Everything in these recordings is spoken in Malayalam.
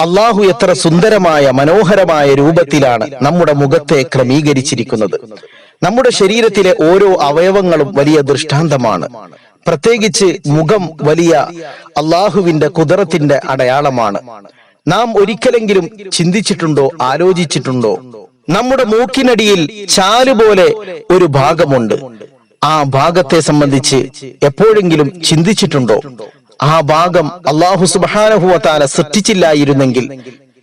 അള്ളാഹു എത്ര സുന്ദരമായ മനോഹരമായ രൂപത്തിലാണ് നമ്മുടെ മുഖത്തെ ക്രമീകരിച്ചിരിക്കുന്നത്. നമ്മുടെ ശരീരത്തിലെ ഓരോ അവയവങ്ങളും വലിയ ദൃഷ്ടാന്തമാണ്. പ്രത്യേകിച്ച് മുഖം വലിയ അള്ളാഹുവിന്റെ കുതിരത്തിന്റെ അടയാളമാണ്. നാം ഒരിക്കലെങ്കിലും ചിന്തിച്ചിട്ടുണ്ടോ ആലോചിച്ചിട്ടുണ്ടോ? നമ്മുടെ മൂക്കിനടിയിൽ ചാലുപോലെ ഒരു ഭാഗമുണ്ട്. ആ ഭാഗത്തെ സംബന്ധിച്ച് എപ്പോഴെങ്കിലും ചിന്തിച്ചിട്ടുണ്ടോ? ആ ഭാഗം അള്ളാഹു സുബാനഹുവത്താല സൃഷ്ടിച്ചില്ലായിരുന്നെങ്കിൽ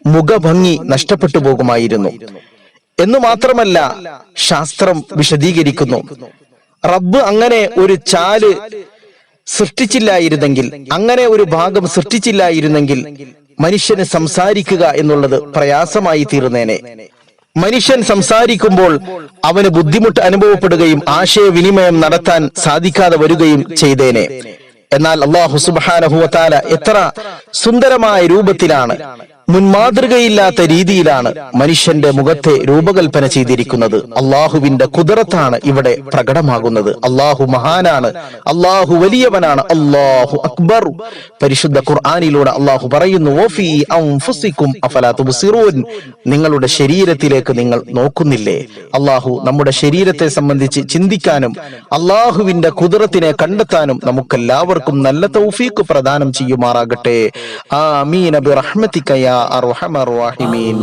മുഖഭംഗി നഷ്ടപ്പെട്ടു പോകുമായിരുന്നു. എന്ന് മാത്രമല്ല ശാസ്ത്രം വിശദീകരിക്കുന്നു. റബ്ബ് അങ്ങനെ ഒരു ചാൽ സൃഷ്ടിച്ചില്ലായിരുന്നെങ്കിൽ അങ്ങനെ ഒരു ഭാഗം സൃഷ്ടിച്ചില്ലായിരുന്നെങ്കിൽ മനുഷ്യന് സംസാരിക്കുക എന്നുള്ളത് പ്രയാസമായി തീർന്നേനെ. മനുഷ്യൻ സംസാരിക്കുമ്പോൾ അവന് ബുദ്ധിമുട്ട് അനുഭവപ്പെടുകയും ആശയവിനിമയം നടത്താൻ സാധിക്കാതെ വരികയും ചെയ്തേനെ. എന്നാൽ അള്ളാഹു സുബാനഹുവത്താല എത്ര സുന്ദരമായ രൂപത്തിലാണ് മുൻമാതൃകയില്ലാത്ത രീതിയിലാണ് മനുഷ്യന്റെ മുഖത്തെ രൂപകൽപ്പന ചെയ്തിരിക്കുന്നത്. അള്ളാഹുവിന്റെ കുതിരത്താണ് ഇവിടെ പ്രകടമാകുന്നത്. അള്ളാഹു മഹാനാണ്. അള്ളാഹു വലിയവനാണ്. അള്ളാഹു അക്ബർ. പരിശുദ്ധ ഖുർആാനിലൂടെ അള്ളാഹു പറയുന്നു. നിങ്ങളുടെ ശരീരത്തിലേക്ക് നിങ്ങൾ നോക്കുന്നില്ലേ? അള്ളാഹു നമ്മുടെ ശരീരത്തെ സംബന്ധിച്ച് ചിന്തിക്കാനും അള്ളാഹുവിന്റെ കുതിരത്തിനെ കണ്ടെത്താനും നമുക്കെല്ലാവർക്കും നല്ല തൗഫീക്ക് പ്രദാനം ചെയ്യുമാറാകട്ടെ. ആ ആമീൻ ബിറഹ്മതിക يا أرحم الراحمين